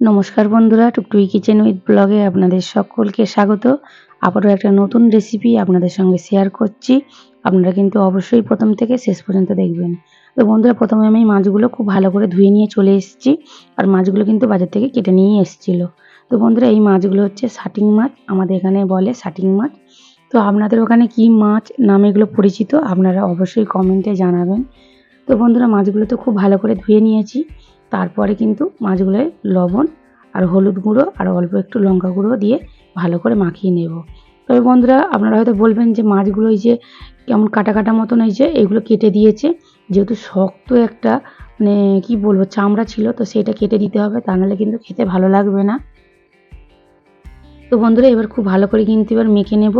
নমস্কার বন্ধুরা টুকটুই kitchen with ব্লগে আপনাদের সকলকে স্বাগত। আবারও একটা নতুন রেসিপি আপনাদের সঙ্গে শেয়ার করছি। আপনারা কিন্তু অবশ্যই প্রথম থেকে শেষ পর্যন্ত দেখবেন। তো বন্ধুরা, প্রথমে আমি মাছগুলো খুব ভালো করে ধুয়ে নিয়ে চলে এসেছি আর মাছগুলো কিন্তু বাজার থেকে কেটে নিয়ে এসেছিল। তো বন্ধুরা, এই মাছগুলো হচ্ছে শাটিং মাছ, আমাদের এখানে বলে শাটিং মাছ। তো আপনাদের ওখানে কি মাছ নামে এগুলো পরিচিত, আপনারা অবশ্যই কমেন্টে জানাবেন। তো বন্ধুরা, মাছগুলো তো খুব ভালো করে ধুয়ে নিয়েছি। তারপরে কিন্তু মাছগুলোয় লবণ আর হলুদ গুঁড়ো আর অল্প একটু লঙ্কা গুঁড়ো দিয়ে ভালো করে মাখিয়ে নেব। তবে বন্ধুরা, আপনারা হয়তো বলবেন যে মাছগুলো এই যে কেমন কাটা কাটা মতন এই যে এগুলো কেটে দিয়েছে, যেহেতু শক্ত একটা মানে কি বলব, চামড়া ছিল তো সেটা কেটে দিতে হবে, তা নাহলে কিন্তু খেতে ভালো লাগবে না। তো বন্ধুরা, এবার খুব ভালো করে কিন্তু এবার মেখে নেব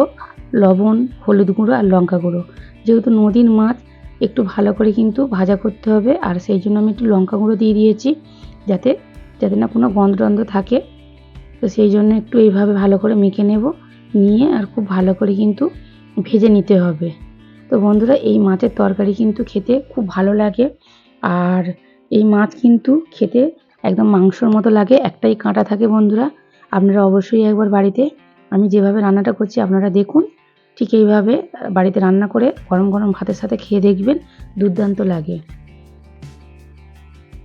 লবণ, হলুদ গুঁড়ো আর লঙ্কা গুঁড়ো। যেহেতু নদীর মাছ একটু ভালো করে কিন্তু ভাজা করতে হবে। আর সেই জন্য আমি একটু লঙ্কা গুঁড়ো দিয়ে দিয়েছি, যাতে যাতে না কোনো গন্ধ থাকে। তো সেই জন্য একটু এইভাবে ভালো করে মেখে নেব, নিয়ে আর খুব ভালো করে কিন্তু ভেজে নিতে হবে। তো বন্ধুরা, এই মাছের তরকারি কিন্তু খেতে খুব ভালো লাগে। আর এই মাছ কিন্তু খেতে একদম মাংসর মতো লাগে, একটাই কাঁটা থাকে বন্ধুরা। আপনারা অবশ্যই একবার বাড়িতে, আমি যেভাবে রান্নাটা করছি আপনারা দেখুন। ঠিক এইভাবে বাড়িতে রান্না করে গরম গরম ভাতের সাথে খেয়ে দেখবেন দুর্দান্ত লাগে।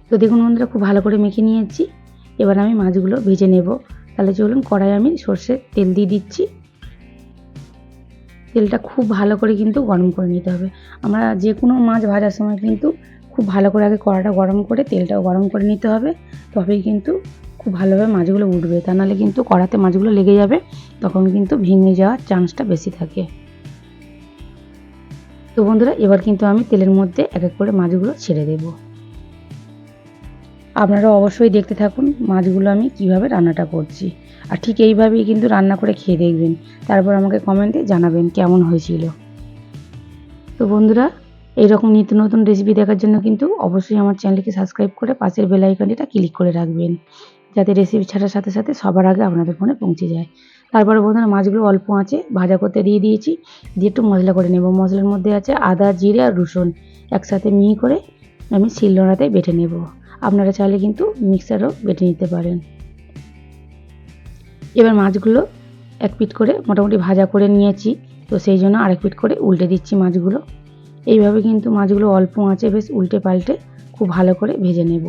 তো দেখুন বন্ধুরা, খুব ভালো করে মেখে নিয়েছি। এবার আমি মাছগুলো ভেজে নেব। তাহলে চলুন কড়াই আমি সর্ষের তেল দিয়ে দিচ্ছি। তেলটা খুব ভালো করে কিন্তু গরম করে নিতে হবে। আমরা যে কোনো মাছ ভাজার সময় কিন্তু খুব ভালো করে আগে কড়াটা গরম করে তেলটাও গরম করে নিতে হবে। তবেই কিন্তু খুব ভালোভাবে মাছগুলো উঠবে। তা নাহলে কিন্তু কড়াতে মাছগুলো লেগে যাবে, তখন কিন্তু ভেঙে যাওয়ার চান্সটা বেশি থাকে। তো বন্ধুরা, এবার কিন্তু আমি তেলের মধ্যে এক এক করে মাছগুলো ছেড়ে দেব। আপনারা অবশ্যই দেখতে থাকুন মাছগুলো আমি কীভাবে রান্নাটা করছি। আর ঠিক এইভাবেই কিন্তু রান্না করে খেয়ে দেখবেন। তারপর আমাকে কমেন্টে জানাবেন কেমন হয়েছিল। তো বন্ধুরা, এইরকম নিত্য নতুন রেসিপি দেখার জন্য কিন্তু অবশ্যই আমার চ্যানেলকে সাবস্ক্রাইব করে পাশের বেল আইকনটিটা ক্লিক করে রাখবেন। যাতে রেসিপি ছাড়ার সাথে সাথে সবার আগে আপনাদের ফোনে পৌঁছে যায়। তারপরে বন্ধুরা মাছগুলো অল্প আছে, ভাজা করতে দিয়ে দিয়েছি। দিয়ে একটু মশলা করে নেব। মশলার মধ্যে আছে আদা, জিরে আর রসুন। একসাথে মিহি করে আমি শিলনোড়াতে বেটে নেব। আপনারা চাইলে কিন্তু মিক্সারও বেটে নিতে পারেন। এবার মাছগুলো এক পিট করে মোটামুটি ভাজা করে নিয়েছি। তো সেই জন্য আরেক পিট করে উল্টে দিচ্ছি মাছগুলো। এইভাবে কিন্তু মাছগুলো অল্প আঁচে বেশ উল্টে পাল্টে খুব ভালো করে ভেজে নেব।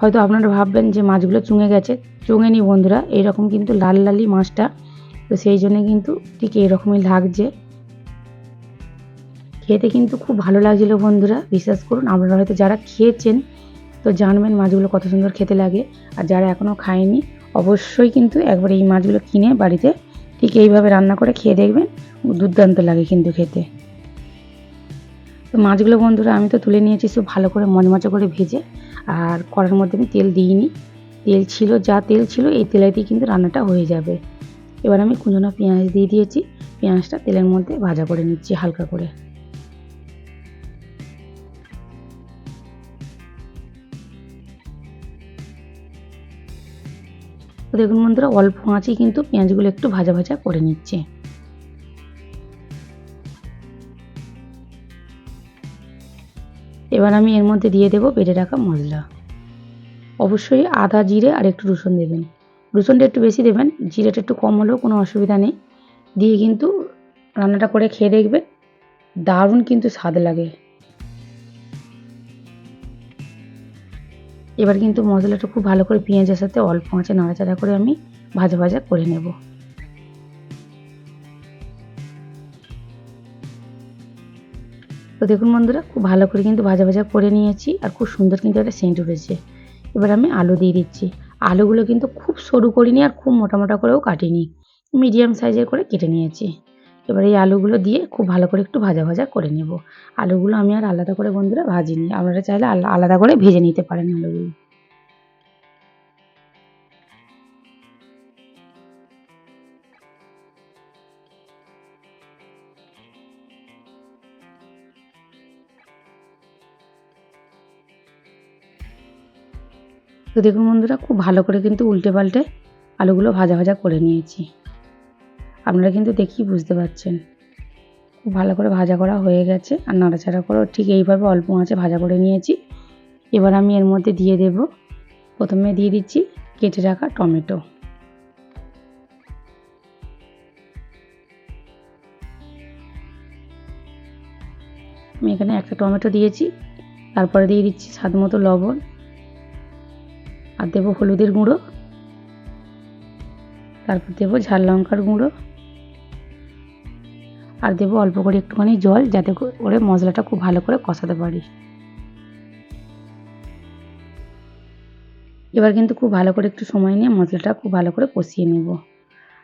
হয়তো আপনারা ভাববেন যে মাছগুলো চুঙে গেছে। চুঙে নি বন্ধুরা, এইরকম কিন্তু লাল লালই মাছটা। তো সেই জন্য কিন্তু ঠিক এরকমই লাগছে। খেতে কিন্তু খুব ভালো লাগছিল বন্ধুরা, বিশ্বাস করুন। আপনারা হয়তো যারা খেয়েছেন, তো জানবেন মাছগুলো কত সুন্দর খেতে লাগে। আর যারা এখনও খায়নি, অবশ্যই কিন্তু একবার এই মাছগুলো কিনে বাড়িতে ঠিক এইভাবে রান্না করে খেয়ে দেখবেন। দুর্দান্ত লাগে কিন্তু খেতে। তো মাছগুলো বন্ধুরা আমি তো তুলে নিয়েছি সব ভালো করে মচমচে করে ভেজে, আর কড়ার মধ্যে আমি তেল দিইনি। তেল ছিল, যা তেল ছিল, এই তেলেতেই কিন্তু রান্নাটা হয়ে যাবে। এবার আমি কুঁজনো পেঁয়াজ দিয়ে দিয়েছি। পেঁয়াজটা তেলের মধ্যে ভাজা করে নিচ্ছি হালকা করে। তো দেখুন বন্ধুরা, অল্প আঁচেই কিন্তু পেঁয়াজগুলো একটু ভাজা ভাজা করে নিচ্ছে। এবার আমি এর মধ্যে দিয়ে দেবো বেটে রাখা মশলা অবশ্যই আদা, জিরে আর একটু রসুন দেবেন। রসুনটা একটু বেশি দেবেন, জিরেটা একটু কম হলেও কোনো অসুবিধা নেই। দিয়ে কিন্তু রান্নাটা করে খেয়ে দেখবেন, দারুণ কিন্তু স্বাদ লাগে। এবার কিন্তু মশলাটা খুব ভালো করে পেঁয়াজের সাথে অল্প আঁচে নাড়াচাড়া করে আমি ভাজা ভাজা করে নেব। তো দেখুন বন্ধুরা, খুব ভালো করে কিন্তু ভাজা ভাজা করে নিয়েছি আর খুব সুন্দর কিন্তু একটা সেন্ট উঠেছে এবার আমি আলু দিয়ে দিচ্ছি। আলুগুলো কিন্তু খুব সরু করিনি আর খুব মোটা মোটা করেও কাটিনি। মিডিয়াম সাইজের করে কেটে নিয়েছি। এবার এই আলুগুলো দিয়ে খুব ভালো করে একটু ভাজা ভাজা করে নেব। আলুগুলো আমি আর আলাদা করে বন্ধুরা ভাজিনি। আপনারা চাইলে আলাদা করে ভেজে নিতে পারেন আলুগুলো। তো দেখুন বন্ধুরা, খুব ভালো করে কিন্তু উল্টে পাল্টে আলুগুলো ভাজা ভাজা করে নিয়েছি। আপনারা কিন্তু দেখি বুঝতে পারছেন। খুব ভালো করে ভাজা করা হয়ে গেছে আর নাড়াচাড়া করেও ঠিক এইভাবে অল্প আঁচে ভাজা করে নিয়েছি। এবার আমি এর মধ্যে দিয়ে দেব। প্রথমে দিয়ে দিচ্ছি কেটে রাখা টমেটো। আমি এখানে একটা টমেটো দিয়েছি। তারপরে দিয়ে দিচ্ছি স্বাদ মতো লবণ। আর দেবো হলুদের গুঁড়ো, তারপর দেবো ঝাল লঙ্কার গুঁড়ো, আর দেবো অল্প করে একটুখানি জল যাতে করে মশলাটা খুব ভালো করে কষাতে পারি এবার কিন্তু খুব ভালো করে একটু সময় নিয়ে মশলাটা খুব ভালো করে কষিয়ে নেব।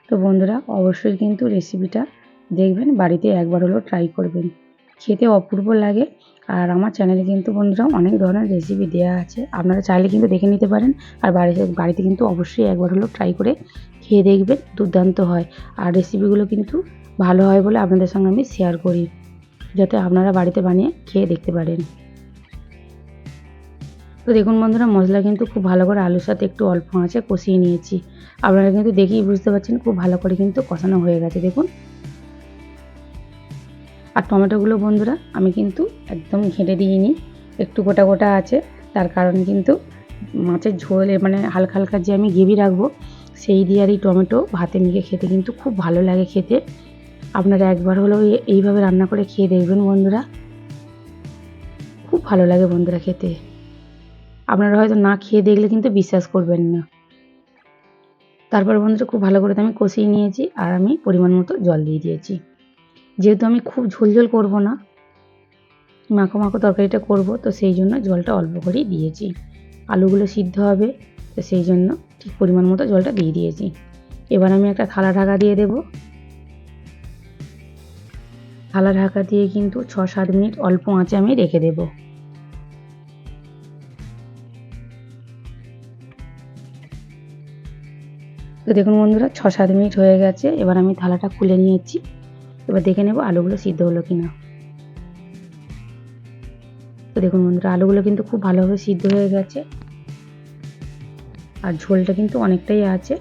তো বন্ধুরা, অবশ্যই কিন্তু রেসিপিটা দেখবেন, বাড়িতে একবার হলেও ট্রাই করবেন। খেতে অপূর্ব লাগে। আর আমার চ্যানেলে কিন্তু বন্ধুরা অনেক ধরনের রেসিপি দেওয়া আছে। আপনারা চাইলে কিন্তু দেখে নিতে পারেন। আর বাড়িতে বাড়িতে কিন্তু অবশ্যই একবার হলেও ট্রাই করে খেয়ে দেখবেন, দুর্দান্ত হয়। আর রেসিপিগুলো কিন্তু ভালো হয় বলে আপনাদের সঙ্গে আমি শেয়ার করি। যাতে আপনারা বাড়িতে বানিয়ে খেয়ে দেখতে পারেন। তো দেখুন বন্ধুরা, মশলা কিন্তু খুব ভালো করে আলুর সাথে একটু অল্প আঁচে কষিয়ে নিয়েছি। আপনারা কিন্তু দেখেই বুঝতে পারছেন, খুব ভালো করে কিন্তু কষানো হয়ে গেছে। দেখুন আর টমেটোগুলো বন্ধুরা, আমি কিন্তু একদম ঘেঁটে দিইনি। একটু গোটা গোটা আছে, তার কারণ কিন্তু মাছের ঝোলে মানে হালকা হালকা যে আমি গ্রেভি রাখব, সেই দিয়ে আর এই টমেটো ভাতে মেখে খেতে কিন্তু খুব ভালো লাগে খেতে। আপনারা একবার হলেও এইভাবে রান্না করে খেয়ে দেখবেন বন্ধুরা। খুব ভালো লাগে বন্ধুরা খেতে। আপনারা হয়তো না খেয়ে দেখলে কিন্তু বিশ্বাস করবেন না। তারপর বন্ধুরা খুব ভালো করে আমি কষিয়ে নিয়েছি, আর আমি পরিমাণ মতো জল দিয়ে দিয়েছি। যেহেতু আমি খুব ঝোল ঝোল করব না, মাখো মাখো তরকারিটা করব, তো সেই জন্য জলটা অল্প করেই দিয়েছি। আলুগুলো সিদ্ধ হবে, তো সেই জন্য ঠিক পরিমাণ মতো জলটা দিয়ে দিয়েছি। এবার আমি একটা থালা ঢাকা দিয়ে দেব। থালা ঢাকা দিয়ে কিন্তু ছ সাত মিনিট অল্প আঁচে আমি রেখে দেব। তো দেখুন বন্ধুরা, ছ সাত মিনিট হয়ে গেছে, এবার আমি থালাটা খুলে নিয়েছি। এবার দেখে নেব আলুগুলো সিদ্ধ হলো কি না তো দেখুন বন্ধুরা, আলুগুলো কিন্তু খুব ভালোভাবে সিদ্ধ হয়ে গেছে। আর ঝোলটা কিন্তু অনেকটাই আছে।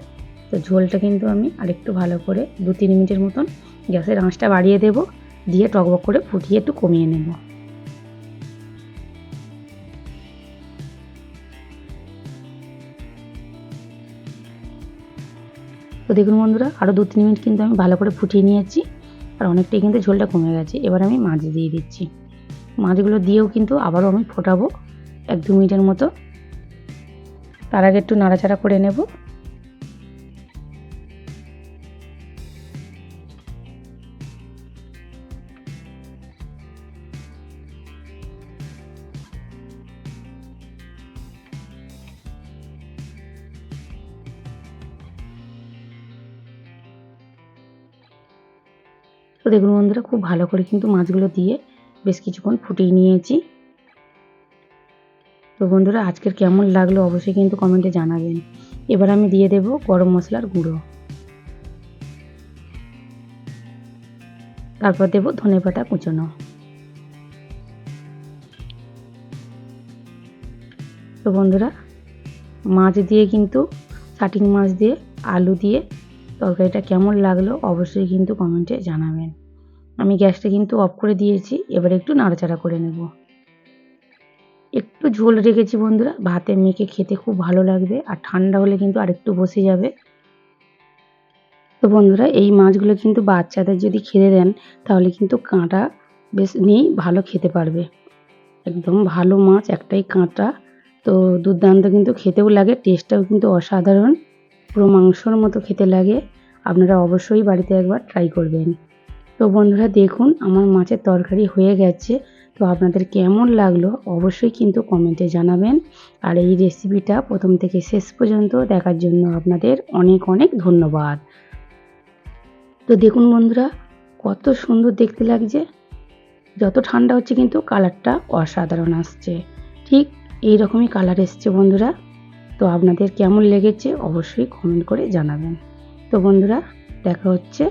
তো ঝোলটা কিন্তু আমি আরেকটু ভালো করে দু তিন মিনিটের মতন গ্যাসের আঁচটা বাড়িয়ে দেব, দিয়ে টকবক করে ফুটিয়ে একটু কমিয়ে নেব। তো দেখুন বন্ধুরা আরও দু তিন মিনিট কিন্তু আমি ভালো করে ফুটিয়ে নিয়েছি। আর অনেকটাই কিন্তু ঝোলটা কমে গেছে। এবার আমি মাছ দিয়ে দিচ্ছি। মাছগুলো দিয়েও কিন্তু আবারও আমি ফোটাবো এক দু মিনিটের মতো। তার আগে একটু নাড়াচাড়া করে নেব। দেখুন বন্ধুরা, খুব ভালো করে কিন্তু মাছগুলো দিয়ে বেশ কিছুক্ষণ ফুটিয়ে নিয়েছি। তো বন্ধুরা, আজকের কেমন লাগল অবশ্যই কিন্তু কমেন্টে জানাবেন। এবার আমি দিয়ে দেব গরম মশলার গুঁড়ো। তারপর দেব ধনে পাতা কুচোনো। তো বন্ধুরা, মাছ দিয়ে কিন্তু কাটিং মাছ দিয়ে, আলু দিয়ে তরকারিটা কেমন লাগল অবশ্যই কিন্তু কমেন্টে জানাবেন। আমি গ্যাসটা কিন্তু অফ করে দিয়েছি, এবার একটু নাড়াচাড়া করে নেব। একটু ঝোল রেখেছি বন্ধুরা, ভাতে মেখে খেতে খুব ভালো লাগবে, আর ঠান্ডা হলে কিন্তু আরেকটু বসে যাবে। তো বন্ধুরা, এই মাছগুলো কিন্তু বাচ্চাদের যদি খেতে দেন, তাহলে কিন্তু কাঁটা বেশ নেই ভালো খেতে পারবে। একদম ভালো মাছ, একটাই কাঁটা। তো দুর্দান্ত কিন্তু খেতেও লাগে, টেস্টটাও কিন্তু অসাধারণ। পুরো মাংসর মতো খেতে লাগে। আপনারা অবশ্যই বাড়িতে একবার ট্রাই করবেন। তো বন্ধুরা দেখুন, আমার মাছের তরকারি হয়ে গেছে। তো আপনাদের কেমন লাগল অবশ্যই কিন্তু কমেন্টে জানাবেন। আর এই রেসিপিটা প্রথম থেকে শেষ পর্যন্ত দেখার জন্য আপনাদের অনেক অনেক ধন্যবাদ। তো দেখুন বন্ধুরা, কত সুন্দর দেখতে লাগছে। যত ঠান্ডা হচ্ছে কিন্তু কালারটা অসাধারণ আসছে। ঠিক এই রকমই কালার এসছে বন্ধুরা। তো আপনাদের কেমন লেগেছে অবশ্যই কমেন্ট করে জানাবেন। তো বন্ধুরা, দেখা হচ্ছে